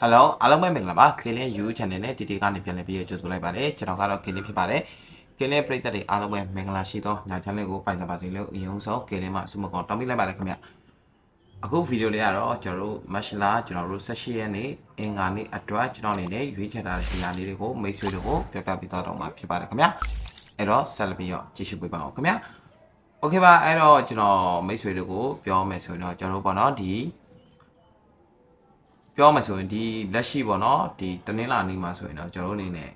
ဟယ်လိုအားလုံးပဲမင်္ဂလာပါခေလင်း YouTube channel နဲ့ဒီဒီကနေပြန်လည်ပြီးကြိုဆိုလိုက်ပါတယ်ကျွန်တော်ကတော့ခေလင်းဖြစ်ပါတယ်ခေလင်းပရိသတ်တွေအားလုံးပဲမင်္ဂလာရှိသောညာ channel ကိုပိုင်စားပါစေလို့အရင်ဆုံးခေလင်းမှာဆုမကောင်းတောင်းပေးလိုက်ပါတယ်ခင်ဗျအခုဗီဒီယိုလေးကတော့ကျွန်တော်တို့မက်လာကျွန်တော်တို့16ရက်နေ့အင်္ဂါနေ့အတွက်ကျွန်တော်အနေနဲ့ရွေးချယ်ထားတဲ့နေရာလေးတွေကိုမိတ်ဆွေတွေကိုပြပြပေးတော့မှာဖြစ်ပါတယ်ခင်ဗျအဲ့တော့ဆက်လက်ပြီးတော့ကြည့်ရှုပေးပါအောင်ခင်ဗျโอเคပါအဲ့တော့ကျွန်တော်မိတ်ဆွေတွေကိုပြောမယ်ဆိုရင်တော့ကျွန်တော်တို့ပေါ့နော်ဒီ ပြောမှဆိုရင်ဒီလက်ရှိပေါ့နော်ဒီတနင်္လာနေ့မှာဆိုရင်တော့ကျွန်တော်တို့အနေနဲ့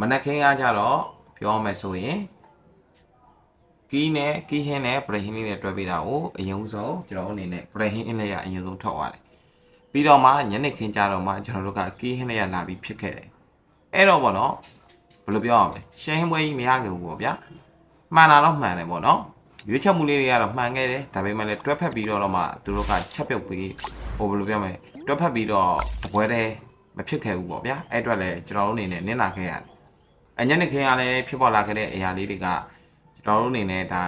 မနက်ခင်းကကြတော့ပြောမှဆိုရင်ကီးနဲ့ကီးဟင်းနဲ့ပရဟင်းလေးနဲ့တွဲပေးတာကိုအရင်ဆုံးကျွန်တော်တို့အနေနဲ့ပရဟင်းအင်းလေးကအရင်ဆုံးထောက်ရတယ်ပြီးတော့မှညနေခင်းကြတော့မှကျွန်တော်တို့ကကီးဟင်းလေးကလာပြီးဖြစ်ခဲ့တယ်အဲ့တော့ပေါ့နော်ဘယ်လိုပြောရမလဲရှင်းဟင်းပွဲကြီးမရခဲ့ဘူးပေါ့ဗျာမှန်တာတော့မှန်တယ်ပေါ့နော် ရွေးချက်မှုလေးတွေကတော့မှန်ခဲ့တယ်ဒါပေမဲ့လည်းတွဲဖက်ပြီးတော့မှသူတို့ကချက်ပြုတ်ပြီးဟိုဘယ်လိုပြောမလဲတွဲဖက်ပြီးတော့တပွဲတည်းမဖြစ်ခဲ့ဘူးပေါ့ဗျာအဲ့အတွက်လည်းကျွန်တော်တို့အနေနဲ့နင်းလာခဲ့ရတယ်အညနေခင်းကလည်းဖြစ်ပေါ်လာခဲ့တဲ့အရာလေးတွေကကျွန်တော်တို့အနေနဲ့ဒါ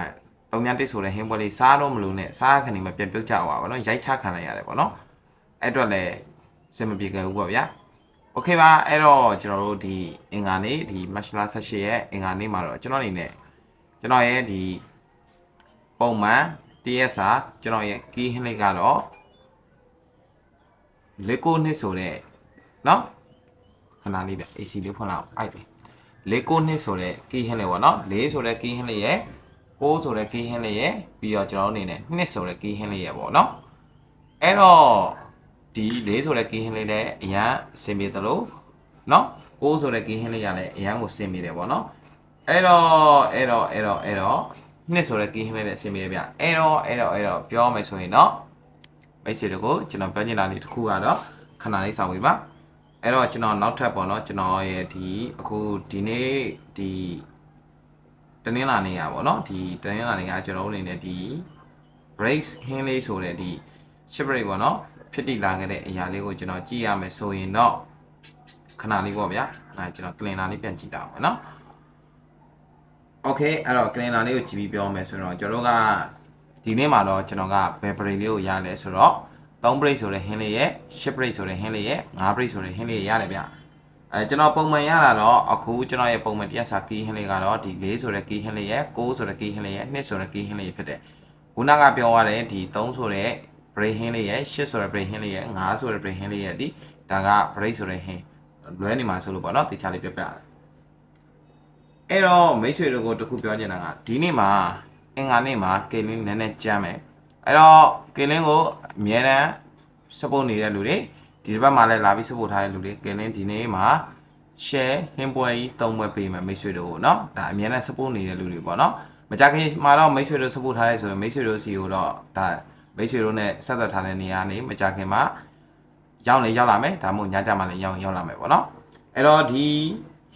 တုံညာတစ်ဆိုတဲ့ဟင်းပွဲလေးစားတော့မလို့နဲ့စားခဏီမပြန်ပြုတ်ကြပါဘူးနော်ရိုက်ချခံလိုက်ရတယ်ပေါ့နော်အဲ့အတွက်လည်းစင်မပြေခဲ့ဘူးပေါ့ဗျာโอเคပါအဲ့တော့ကျွန်တော်တို့ဒီအင်္ဂါနေ့ဒီ match လာ18ရဲ့အင်္ဂါနေ့မှာတော့ကျွန်တော်အနေနဲ့ကျွန်တော်ရဲ့ဒီ ပုံမှန် TSR ကျွန်တော်ရဲ့ key hint လေးကတော့လေကိုနှစ်ဆိုတဲ့နော်ခဏလေးပဲ AC လေးဖွင့်လောက်အိုက်ပဲလေကိုနှစ်ဆိုတဲ့ key hint လေးပေါ့နော်လေးဆိုတဲ့ key hint လေးရဲ့ကိုဆိုတဲ့ key hint လေးရဲ့ပြီးတော့ကျွန်တော်အနေနဲ့နှစ်ဆိုတဲ့ key hint လေးရဲ့ပေါ့နော်အဲ့တော့ဒီလေးဆိုတဲ့ key hint လေးလည်းအရန်အဆင်ပြေသလိုနော်ကိုဆိုတဲ့ key hint လေးရလည်းအရန်ကိုဆင်ပြေတယ်ပေါ့နော်အဲ့တော့အဲ့တော့အဲ့တော့အဲ့တော့ နှစ်ဆိုတော့ကင်းဟင်းပဲပဲအဆင်ပြေတယ်ဗျအဲ့တော့အဲ့တော့အဲ့တော့ပြောမယ်ဆိုရင်တော့မိတ်ဆွေတို့ကိုကျွန်တော်ပြောချင်တာလေးတစ်ခုကတော့ခဏလေးစောင့်ဝေးပါအဲ့တော့ကျွန်တော်နောက်ထပ်ပေါ့နော်ကျွန်တော်ရဲ့ဒီအခုဒီနေ့ဒီတနင်္လာနေ့ရပါတော့ဒီတနင်္လာနေ့ကကျွန်တော်အနေနဲ့ဒီ brace ဟင်းလေးဆိုတဲ့ဒီ ship break ပေါ့နော်ဖြစ်တည်လာခဲ့တဲ့အရာလေးကိုကျွန်တော်ကြည့်ရမယ်ဆိုရင်တော့ခဏလေးပေါ့ဗျာအဲကျွန်တော် cleaner လေးပြန်ကြည့်တာပါနော် အောင်နော် Okay အဲ့တော့ calendar လေးကိုကြည့်ပြီးပြောမယ်ဆိုတော့ကျွန်တော်တို့ကဒီနေ့မှာတော့ကျွန်တော်ကဘယ် break လေးကိုရလဲဆိုတော့3 break ဆိုတဲ့ဟင်းလေးရဲ့10 break ဆိုတဲ့ဟင်းလေးရဲ့5 break ဆိုတဲ့ဟင်းလေးရတယ်ဗျအဲကျွန်တော်ပုံမှန်ရတာတော့အခုကျွန်တော်ရဲ့ပုံမှန်တရားစာကီးဟင်းလေးကတော့ဒီ4ဆိုတဲ့ကီးဟင်းလေးရဲ့6ဆိုတဲ့ကီးဟင်းလေးရဲ့2ဆိုတဲ့ကီးဟင်းလေးဖြစ်တယ်ခုနကပြောရတဲ့ဒီ3ဆိုတဲ့ break ဟင်းလေးရဲ့10ဆိုတဲ့ break ဟင်းလေးရဲ့5ဆိုတဲ့ break ဟင်းလေးရဲ့ဒီဒါက break ဆိုတဲ့ဟင်းလွဲနေမှာဆိုလို့ပေါ့နော်တခြားလေးပြပြရတယ် အဲ့တော့မိတ်ဆွေတို့ကိုတခုပြောချင်တာကဒီနေ့မှာ အင်္ဂါနေ့မှာကေလင်းနည်းနည်းကြမ်းမယ်အဲ့တော့ကေလင်းကိုအမြဲတမ်း support နေတဲ့လူတွေဒီတစ်ပတ်မှာလည်းလာပြီး support ထားတဲ့လူတွေကေလင်းဒီနေ့မှာ share ဟင်းပွဲကြီး၃ပွဲပေးမယ်မိတ်ဆွေတို့ကိုเนาะဒါအမြဲတမ်း support နေတဲ့လူတွေပေါ့เนาะမကြခင်မှာတော့မိတ်ဆွေတို့ support ထားရဲဆိုရင်မိတ်ဆွေတို့စီကိုတော့ဒါမိတ်ဆွေတို့ ਨੇ ဆက်သွယ်ထားတဲ့နေရာနေမကြခင်မှာရောက်နေရောက်လာမယ်ဒါမှမဟုတ်ညကြမှာလည်းရောက်ရောက်လာမယ်ပေါ့เนาะအဲ့တော့ဒီ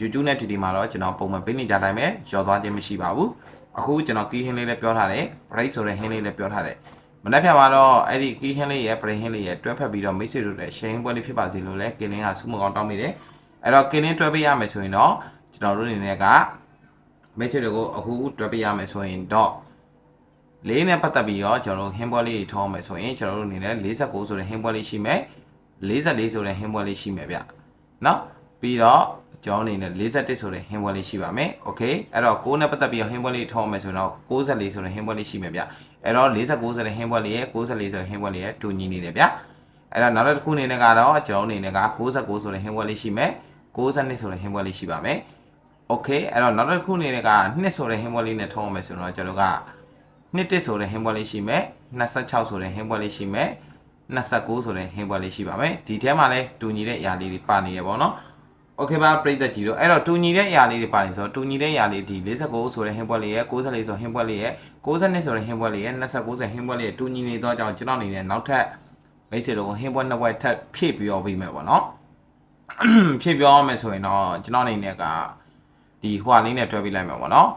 YouTube နဲ့ TT မှာတော့ကျွန်တော်ပုံမှန်ပေးနေကြတိုင်းပဲရောသွားခြင်းမရှိပါဘူးအခုကျွန်တော်ကီးဟင်းလေးလည်းပြောထားတယ် break ဆိုတဲ့ဟင်းလေးလည်းပြောထားတယ်မနေ့ဖြတ်မှာတော့အဲ့ဒီကီးဟင်းလေးရဲ့ break ဟင်းလေးရဲ့တွဲဖက်ပြီးတော့မိတ်ဆွေတို့လည်း sharing ပွဲလေးဖြစ်ပါစေလို့လည်းကင်းလင်းကဆုမကောင်းတောင်းမိတယ်အဲ့တော့ကင်းလင်းတွဲပေးရမယ်ဆိုရင်တော့ကျွန်တော်တို့အနေနဲ့ကမိတ်ဆွေတို့ကိုအခုတွဲပေးရမယ်ဆိုရင်တော့လေးနဲ့ပတ်သက်ပြီးတော့ကျွန်တော်တို့ဟင်းပွဲလေးထောင်းမယ်ဆိုရင်ကျွန်တော်တို့အနေနဲ့49ဆိုတဲ့ဟင်းပွဲလေးရှိမယ်44ဆိုတဲ့ဟင်းပွဲလေးရှိမယ်ဗျနော်ပြီးတော့ ကျွန်တော်အနေနဲ့41ဆိုတဲ့ဟင်းပွဲလေးရှိပါမယ်။ Okay အဲ့တော့6နဲ့ပတ်သက်ပြီးတော့ဟင်းပွဲလေးထောက်မယ်ဆိုတော့64ဆိုတဲ့ဟင်းပွဲလေးရှိမယ်ဗျ။အဲ့တော့49ဆိုတဲ့ဟင်းပွဲလေးရဲ့64ဆိုတဲ့ဟင်းပွဲလေးရဲ့တူညီနေတယ်ဗျ။အဲ့တော့နောက်တစ်ခုအနေနဲ့ကတော့ကျွန်တော်အနေနဲ့က69ဆိုတဲ့ဟင်းပွဲလေးရှိမယ်။62ဆိုတဲ့ဟင်းပွဲလေးရှိပါမယ်။ Okay အဲ့တော့နောက်တစ်ခုအနေနဲ့က2ဆိုတဲ့ဟင်းပွဲလေးနဲ့ထောက်မယ်ဆိုတော့ကျွန်တော်က21ဆိုတဲ့ဟင်းပွဲလေးရှိမယ်။26ဆိုတဲ့ဟင်းပွဲလေးရှိမယ်။29ဆိုတဲ့ဟင်းပွဲလေးရှိပါမယ်။ဒီထဲမှာလည်းတူညီတဲ့အရာလေးတွေပါနေရပါတော့။ Okay ပါပြိသက်ကြီးတို့အဲ့တော့တူညီတဲ့အရာလေးတွေပါနေဆိုတော့တူညီတဲ့အရာလေးဒီ49ဆိုတဲ့ဟင်းပွဲလေးရဲ့64ဆိုဟင်းပွဲလေးရဲ့62ဆိုတဲ့ဟင်းပွဲလေးရဲ့29ဆိုဟင်းပွဲလေးရဲ့တူညီနေတော့ကြောင့်ကျွန်တော်အနေနဲ့နောက်ထပ်မိတ်ဆွေတို့ကိုဟင်းပွဲနှစ်ပွဲထပ်ဖြည့်ပြောပေးမယ်ပေါ့နော်ဖြည့်ပြောရမယ်ဆိုရင်တော့ကျွန်တော်အနေနဲ့ကဒီဟွာလေးနဲ့တွဲပေးလိုက်မယ်ပေါ့နော်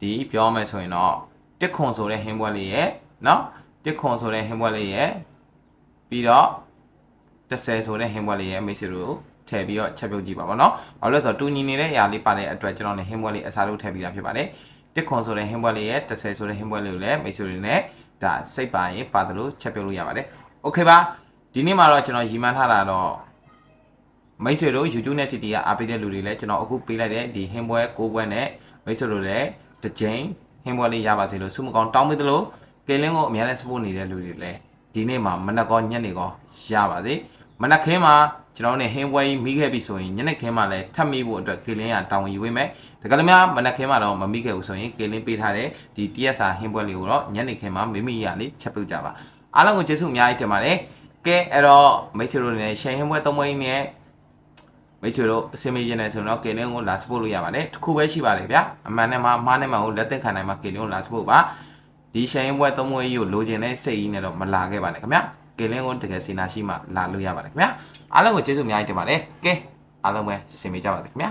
ဒီပြောမယ်ဆိုရင်တော့တစ်ခွန်ဆိုတဲ့ဟင်းပွဲလေးရဲ့နော်တစ်ခွန်ဆိုတဲ့ဟင်းပွဲလေးရဲ့ပြီးတော့30ဆိုတဲ့ဟင်းပွဲလေးရဲ့မိတ်ဆွေတို့ ထည့်ပြီးတော့ချက်ပြုတ်ကြည့်ပါပါနော်။ဘာလို့လဲဆိုတော့တူညီနေတဲ့အရာလေးပါတဲ့အတွက်ကျွန်တော်လည်းဟင်းပွဲလေးအစားလို့ထည့်ပြီးတာဖြစ်ပါတယ်။တစ်ခွန်ဆိုတဲ့ဟင်းပွဲလေးရဲ့30ဆိုတဲ့ဟင်းပွဲလေးကိုလည်းမိတ်ဆွေတွေနဲ့ဒါစိတ်ပါရင်ပါတယ်လို့ချက်ပြုတ်လို့ရပါတယ်။ Okay ပါဒီနေ့မှာတော့ကျွန်တော်ရီမှန်းထားတာတော့မိတ်ဆွေတို့ YouTube နဲ့ TT ကအားပေးတဲ့လူတွေလည်းကျွန်တော်အခုပေးလိုက်တဲ့ဒီဟင်းပွဲ၉ပွဲနဲ့မိတ်ဆွေတို့လည်းတစ်ကြိမ်ဟင်းပွဲလေးရပါစေလို့ဆုမကောင်းတောင်းပေးသလိုကဲလင်းကိုအများနဲ့ support နေတဲ့လူတွေလည်းဒီနေ့မှာမနက်ကောညနေကောရပါစေ မနက်ခင်းမှာကျွန်တော်တို့ ਨੇ ဟင်းပွဲကြီးမိခဲ့ပြီဆိုရင်ညနေခင်းမှာလည်းထပ်မိဖို့အတွက်ကဲလင်းကတောင်းဝင်ယူပေးမယ်ဒါကလည်းများမနက်ခင်းမှာတော့မမိခဲ့ဘူးဆိုရင်ကဲလင်းပေးထားတဲ့ဒီ TSR ဟင်းပွဲလေးကိုတော့ညနေခင်းမှာမိမိရလေးချက်ပြုတ်ကြပါအားလုံးကိုကျေးဇူးအများကြီးတင်ပါတယ်ကဲအဲ့တော့မိတ်ဆွေတို့လည်းရှယ်ဟင်းပွဲသုံးပွဲကြီးနဲ့မိတ်ဆွေတို့အစင်မေးရနေဆိုတော့ကေလင်းကိုလာစပို့လို့ရပါတယ်တစ်ခုပဲရှိပါတယ်ဗျာအမှန်နဲ့မှအမှားနဲ့မှကိုလက်သက်ခံနိုင်မှကေလင်းကိုလာစပို့ပါဒီရှိုင်းပွဲသုံးပွဲကြီးကိုလိုချင်တဲ့စိတ်ကြီးနဲ့တော့မလာခဲ့ပါနဲ့ခင်ဗျာ ကေလင်းကိုတကယ်စီနာရှိမှလာလို့ရပါတယ်ခင်ဗျာအားလုံးကိုကျေးဇူးအများကြီးတင်ပါတယ်ကဲအားလုံးပဲစင်မေးကြပါစေခင်ဗျာ